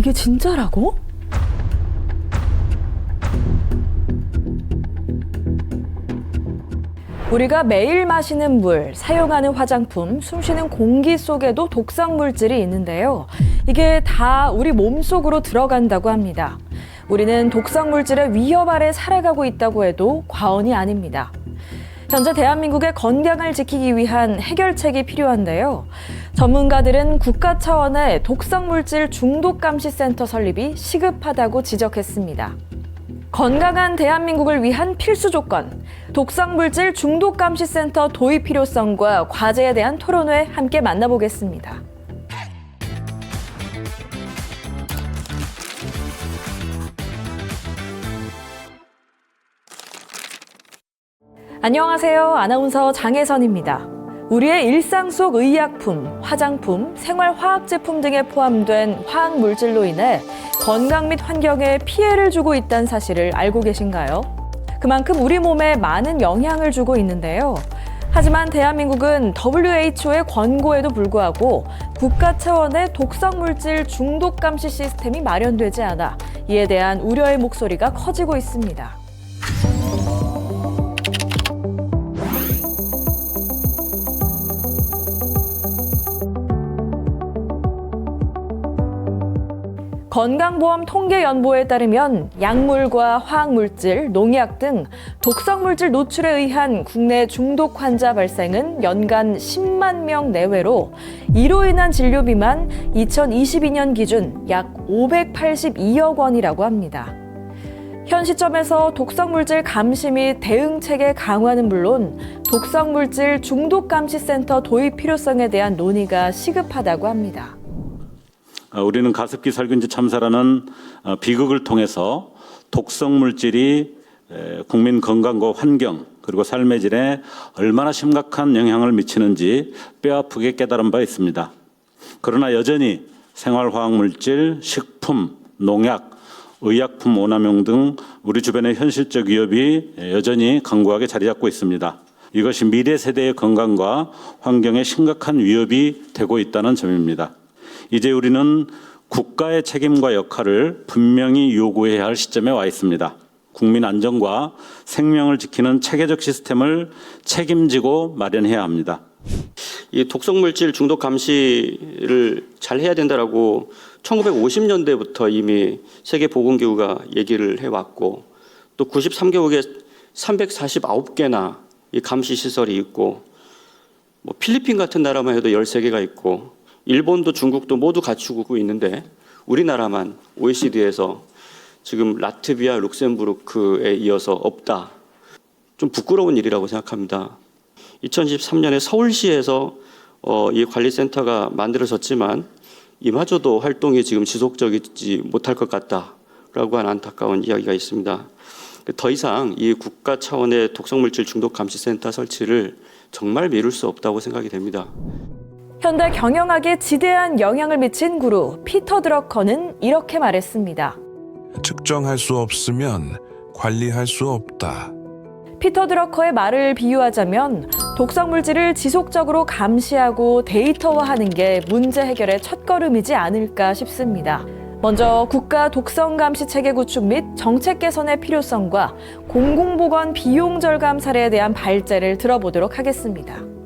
이게 진짜라고? 우리가 매일 마시는 물, 사용하는 화장품, 숨쉬는 공기 속에도 독성 물질이 있는데요. 이게 다 우리 몸 속으로 들어간다고 합니다. 우리는 독성 물질의 위협 아래 살아가고 있다고 해도 과언이 아닙니다. 현재 대한민국의 건강을 지키기 위한 해결책이 필요한데요. 전문가들은 국가 차원의 독성 물질 중독 감시 센터 설립이 시급하다고 지적했습니다. 건강한 대한민국을 위한 필수 조건, 독성 물질 중독 감시 센터 도입 필요성과 과제에 대한 토론회 함께 만나보겠습니다. 안녕하세요. 아나운서 장혜선입니다. 우리의 일상 속 의약품, 화장품, 생활화학 제품 등에 포함된 화학 물질로 인해 건강 및 환경에 피해를 주고 있다는 사실을 알고 계신가요? 그만큼 우리 몸에 많은 영향을 주고 있는데요. 하지만 대한민국은 WHO의 권고에도 불구하고 국가 차원의 독성 물질 중독 감시 시스템이 마련되지 않아 이에 대한 우려의 목소리가 커지고 있습니다. 건강보험 통계연보에 따르면 약물과 화학물질, 농약 등 독성물질 노출에 의한 국내 중독 환자 발생은 연간 10만 명 내외로 이로 인한 진료비만 2022년 기준 약 582억 원이라고 합니다. 현 시점에서 독성물질 감시 및 대응 체계 강화는 물론 독성물질 중독 감시 센터 도입 필요성에 대한 논의가 시급하다고 합니다. 어, 우리는 가습기 살균제 참사라는 어, 비극을 통해서 독성 물질이 에, 국민 건강과 환경 그리고 삶의 질에 얼마나 심각한 영향을 미치는지 뼈아프게 깨달은 바 있습니다. 그러나 여전히 생활화학 물질, 식품, 농약, 의약품 오남용 등 우리 주변의 현실적 위협이 여전히 강고하게 자리 잡고 있습니다. 이것이 미래 세대의 건강과 환경에 심각한 위협이 되고 있다는 점입니다. 이제 우리는 국가의 책임과 역할을 분명히 요구해야 할 시점에 와 있습니다. 국민 안전과 생명을 지키는 체계적 시스템을 책임지고 마련해야 합니다. 이 독성물질 중독 감시를 잘 해야 된다라고 1950년대부터 이미 세계보건기구가 얘기를 해왔고 또 93개국에 349개나 이 감시 시설이 있고 뭐 필리핀 같은 나라만 해도 13개가 있고 일본도 중국도 모두 갖추고 있는데 우리나라만 OECD에서 지금 라트비아, 룩셈부르크에 이어서 없다. 좀 부끄러운 일이라고 생각합니다. 2013년에 서울시에서 어, 이 관리센터가 만들어졌지만 이마저도 활동이 지금 지속적이지 못할 것 같다라고 하는 안타까운 이야기가 있습니다. 더 이상 이 국가 차원의 독성물질 중독 감시센터 설치를 정말 미룰 수 없다고 생각이 됩니다. 현대 경영학에 지대한 영향을 미친 그룹 피터 드러커는 이렇게 말했습니다. 측정할 수 없으면 관리할 수 없다. 피터 드러커의 말을 비유하자면 독성 물질을 지속적으로 감시하고 데이터화하는 게 문제 해결의 첫걸음이지 않을까 싶습니다. 먼저 국가 독성 감시 체계 구축 및 정책 개선의 필요성과 공공보건 비용 절감 사례에 대한 발제를 들어보도록 하겠습니다.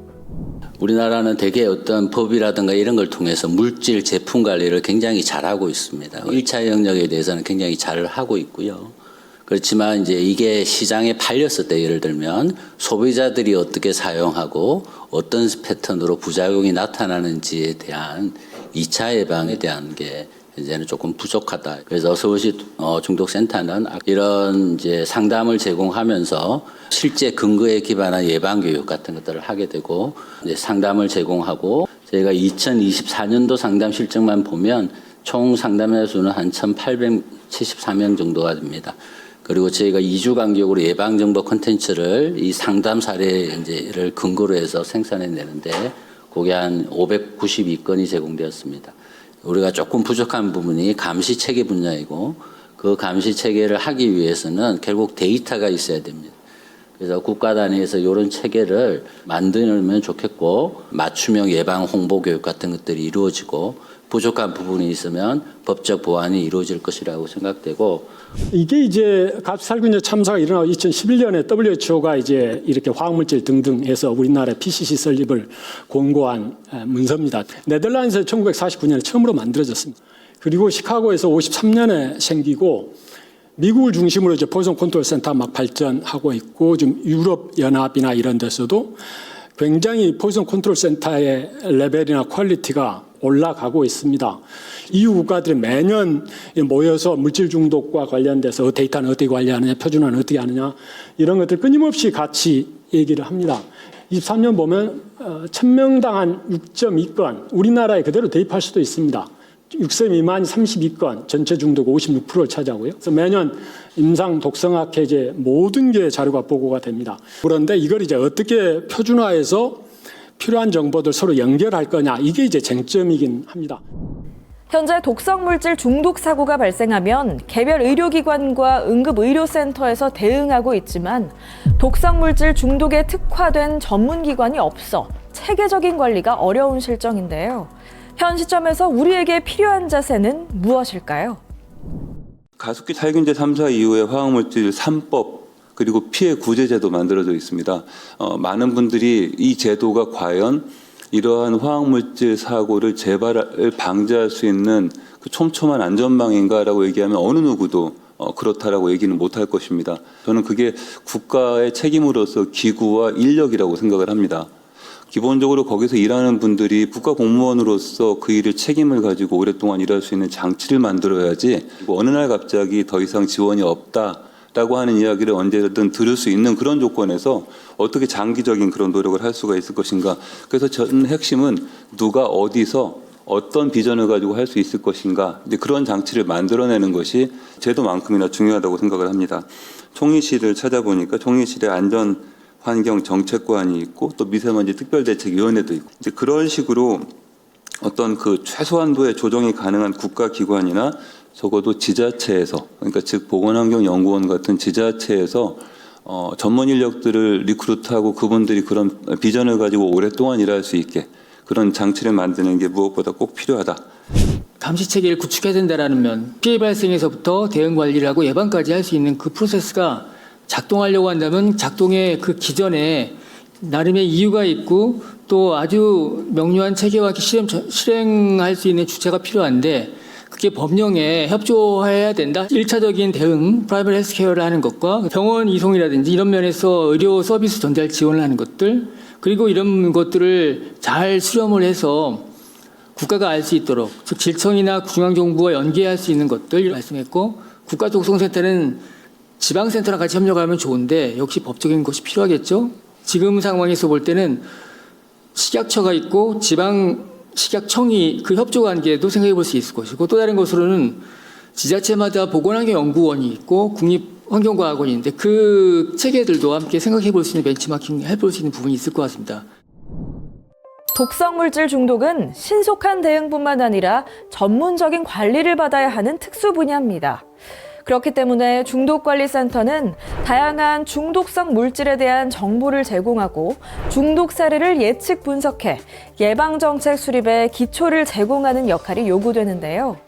우리나라는 대개 어떤 법이라든가 이런 걸 통해서 물질 제품 관리를 굉장히 잘하고 있습니다. 1차 영역에 대해서는 굉장히 잘 하고 있고요. 그렇지만 이제 이게 시장에 팔렸을 때 예를 들면 소비자들이 어떻게 사용하고 어떤 패턴으로 부작용이 나타나는지에 대한 2차 예방에 대한 게 이제는 조금 부족하다. 그래서 서울시 어, 중독센터는 이런 이제 상담을 제공하면서 실제 근거에 기반한 예방 교육 같은 것들을 하게 되고 이제 상담을 제공하고 저희가 2024년도 상담 실적만 보면 총 상담의 수는 한 1,874명 정도가 됩니다. 그리고 저희가 2주 간격으로 예방 정보 콘텐츠를 이 상담 사례를 근거로 해서 생산해 내는데 그게 한 592건이 제공되었습니다. 우리가 조금 부족한 부분이 감시 체계 분야이고 그 감시 체계를 하기 위해서는 결국 데이터가 있어야 됩니다. 그래서 국가 단위에서 이런 체계를 만들면 좋겠고 맞춤형 예방 홍보 교육 같은 것들이 이루어지고 부족한 부분이 있으면 법적 보완이 이루어질 것이라고 생각되고 이게 이제 가스살균제 참사가 일어나고 2011년에 WHO가 이제 이렇게 화학물질 등등 해서 우리나라에 PCC 설립을 권고한 에, 문서입니다. 네덜란드에서 1949년에 처음으로 만들어졌습니다. 그리고 시카고에서 53년에 생기고 미국을 중심으로 이제 포ison 컨트롤 센터 막 발전하고 있고 좀 유럽 연합이나 이런 데서도 굉장히 포ison 컨트롤 센터의 레벨이나 퀄리티가 올라가고 있습니다. EU 국가들이 매년 모여서 물질 중독과 관련돼서 데이터는 어떻게 관리하느냐, 표준화는 어떻게 하느냐 이런 것들 끊임없이 같이 얘기를 합니다. 23년 보면 어, 1000명당 한 6.2건 우리나라에 그대로 대입할 수도 있습니다. 6세 미만이 32건, 전체 중독 56%를 차지하고요. 그래서 매년 임상 독성학 해제 모든 게 자료가 보고가 됩니다. 그런데 이걸 이제 어떻게 표준화해서 필요한 정보들 서로 연결할 거냐 이게 이제 쟁점이긴 합니다. 현재 독성 물질 중독 사고가 발생하면 개별 의료기관과 응급의료센터에서 대응하고 있지만 독성 물질 중독에 특화된 전문기관이 없어 체계적인 관리가 어려운 실정인데요. 현 시점에서 우리에게 필요한 자세는 무엇일까요? 가습기 살균제 3사 이후에 화학물질 3법 그리고 피해 구제 제도 만들어져 있습니다. 어, 많은 분들이 이 제도가 과연 이러한 화학물질 사고를 재발을 방지할 수 있는 그 촘촘한 안전망인가라고 얘기하면 어느 누구도 어, 그렇다라고 얘기는 못할 것입니다. 저는 그게 국가의 책임으로서 기구와 인력이라고 생각을 합니다. 기본적으로 거기서 일하는 분들이 국가 공무원으로서 그 일을 책임을 가지고 오랫동안 일할 수 있는 장치를 만들어야지 뭐 어느 날 갑자기 더 이상 지원이 없다 라고 하는 이야기를 언제든 들을 수 있는 그런 조건에서 어떻게 장기적인 그런 노력을 할 수가 있을 것인가. 그래서 저는 핵심은 누가 어디서 어떤 비전을 가지고 할 수 있을 것인가. 이제 그런 장치를 만들어내는 것이 제도만큼이나 중요하다고 생각을 합니다. 총리실을 찾아보니까 총리실의 안전 환경 정책관이 있고 또 미세먼지 특별대책위원회도 있고 이제 그런 식으로 어떤 그 최소한도의 조정이 가능한 국가기관이나 적어도 지자체에서 그러니까 즉 보건환경연구원 같은 지자체에서 어, 전문 인력들을 리크루트하고 그분들이 그런 비전을 가지고 오랫동안 일할 수 있게 그런 장치를 만드는 게 무엇보다 꼭 필요하다. 감시 체계를 구축해야 된다라는 면 피해 발생에서부터 대응 관리를 하고 예방까지 할 수 있는 그 프로세스가 작동하려고 한다면 작동의 그 기전에 나름의 이유가 있고 또 아주 명료한 체계와 실행, 실행할 수 있는 주체가 필요한데 그게 법령에 협조해야 된다. 일차적인 대응, 프라이빗 헬스케어를 하는 것과 병원 이송이라든지 이런 면에서 의료 서비스 전달 지원을 하는 것들 그리고 이런 것들을 잘 수렴을 해서 국가가 알 수 있도록 즉 질청이나 중앙정부와 연계할 수 있는 것들 말씀했고 국가독성센터는 지방센터랑 같이 협력하면 좋은데 역시 법적인 것이 필요하겠죠. 지금 상황에서 볼 때는 식약처가 있고 지방 식약청이 그 협조 관계도 생각해 볼 수 있을 것이고 또 다른 것으로는 지자체마다 보건환경연구원이 있고 국립환경과학원이 있는데 그 체계들도 함께 생각해 볼 수 있는 벤치마킹 해볼 수 있는 부분이 있을 것 같습니다. 독성 물질 중독은 신속한 대응뿐만 아니라 전문적인 관리를 받아야 하는 특수 분야입니다. 그렇기 때문에 중독관리센터는 다양한 중독성 물질에 대한 정보를 제공하고 중독 사례를 예측 분석해 예방정책 수립에 기초를 제공하는 역할이 요구되는데요.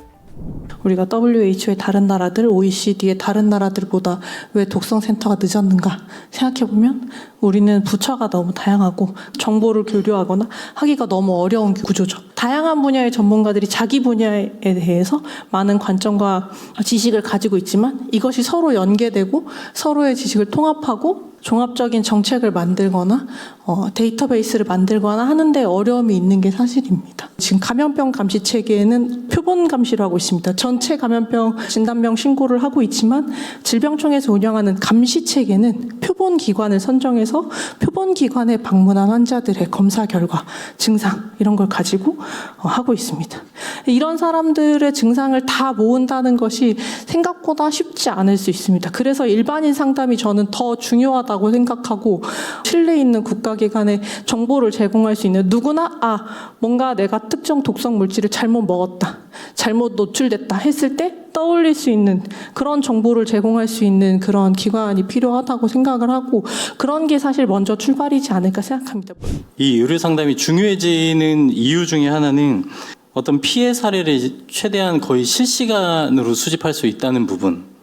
우리가 WHO의 다른 나라들, OECD의 다른 나라들보다 왜 독성 센터가 늦었는가 생각해 보면 우리는 부처가 너무 다양하고 정보를 교류하거나 하기가 너무 어려운 구조죠. 다양한 분야의 전문가들이 자기 분야에 대해서 많은 관점과 지식을 가지고 있지만 이것이 서로 연계되고 서로의 지식을 통합하고 종합적인 정책을 만들거나 어, 데이터베이스를 만들거나 하는데 어려움이 있는 게 사실입니다. 지금 감염병 감시 체계에는 표본 감시를 하고 있습니다. 전체 감염병 진단병 신고를 하고 있지만 질병청에서 운영하는 감시 체계는 표본 기관을 선정해서 표본 기관에 방문한 환자들의 검사 결과, 증상 이런 걸 가지고 어, 하고 있습니다. 이런 사람들의 증상을 다 모은다는 것이 생각보다 쉽지 않을 수 있습니다. 그래서 일반인 상담이 저는 더 중요하다 고 생각하고 신뢰 있는 국가기관에 정보를 제공할 수 있는 누구나 아 뭔가 내가 특정 독성 물질을 잘못 먹었다, 잘못 노출됐다 했을 때 떠올릴 수 있는 그런 정보를 제공할 수 있는 그런 기관이 필요하다고 생각을 하고 그런 게 사실 먼저 출발이지 않을까 생각합니다. 이 의료 상담이 중요해지는 이유 중에 하나는 어떤 피해 사례를 최대한 거의 실시간으로 수집할 수 있다는 부분.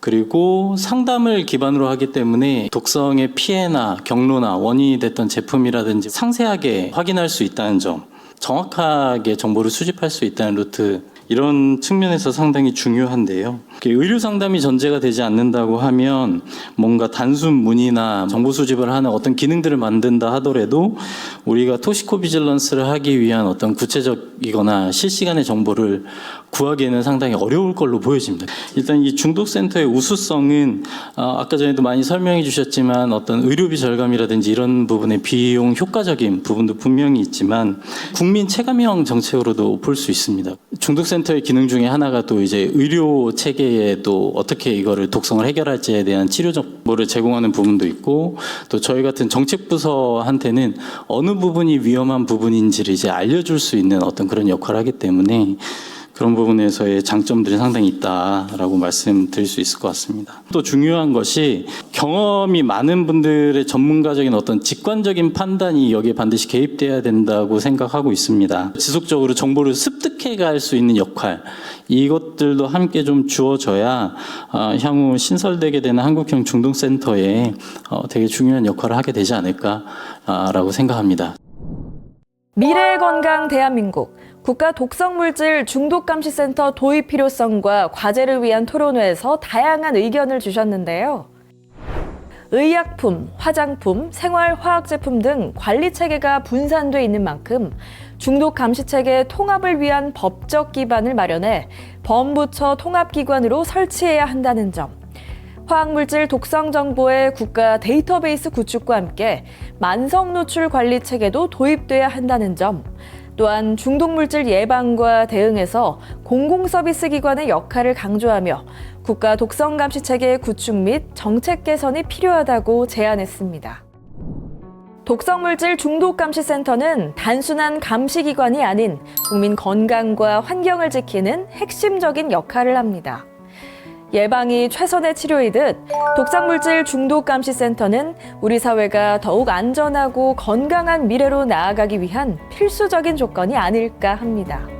그리고 상담을 기반으로 하기 때문에 독성의 피해나 경로나 원인이 됐던 제품이라든지 상세하게 확인할 수 있다는 점, 정확하게 정보를 수집할 수 있다는 루트, 이런 측면에서 상당히 중요한데요. 의료 상담이 전제가 되지 않는다고 하면 뭔가 단순 문의나 정보 수집을 하는 어떤 기능들을 만든다 하더라도 우리가 토시코비질런스를 하기 위한 어떤 구체적이거나 실시간의 정보를 구하기에는 상당히 어려울 걸로 보여집니다. 일단 이 중독센터의 우수성은 어, 아까 전에도 많이 설명해 주셨지만 어떤 의료비 절감이라든지 이런 부분의 비용 효과적인 부분도 분명히 있지만 국민 체감형 정책으로도 볼 수 있습니다. 중독센터의 기능 중에 하나가 또 이제 의료 체계에 또 어떻게 이거를 독성을 해결할지에 대한 치료 정보를 제공하는 부분도 있고 또 저희 같은 정책 부서한테는 어느 부분이 위험한 부분인지를 이제 알려줄 수 있는 어떤 그런 역할을 하기 때문에 그런 부분에서의 장점들이 상당히 있다라고 말씀드릴 수 있을 것 같습니다. 또 중요한 것이 경험이 많은 분들의 전문가적인 어떤 직관적인 판단이 여기에 반드시 개입돼야 된다고 생각하고 있습니다. 지속적으로 정보를 습득해 갈 수 있는 역할 이것들도 함께 좀 주어져야 어, 향후 신설되게 되는 한국형 중독센터에 어, 되게 중요한 역할을 하게 되지 않을까라고 생각합니다. 미래의 건강 대한민국 국가 독성물질 중독감시센터 도입 필요성과 과제를 위한 토론회에서 다양한 의견을 주셨는데요. 의약품, 화장품, 생활화학제품 등 관리 체계가 분산돼 있는 만큼 중독 감시 체계 통합을 위한 법적 기반을 마련해 범부처 통합기관으로 설치해야 한다는 점. 화학물질 독성 정보의 국가 데이터베이스 구축과 함께 만성 노출 관리 체계도 도입돼야 한다는 점. 또한 중독물질 예방과 대응에서 공공 서비스 기관의 역할을 강조하며 국가 독성 감시 체계 구축 및 정책 개선이 필요하다고 제안했습니다. 독성물질 중독감시센터는 단순한 감시기관이 아닌 국민 건강과 환경을 지키는 핵심적인 역할을 합니다. 예방이 최선의 치료이듯 독성물질 중독감시센터는 우리 사회가 더욱 안전하고 건강한 미래로 나아가기 위한 필수적인 조건이 아닐까 합니다.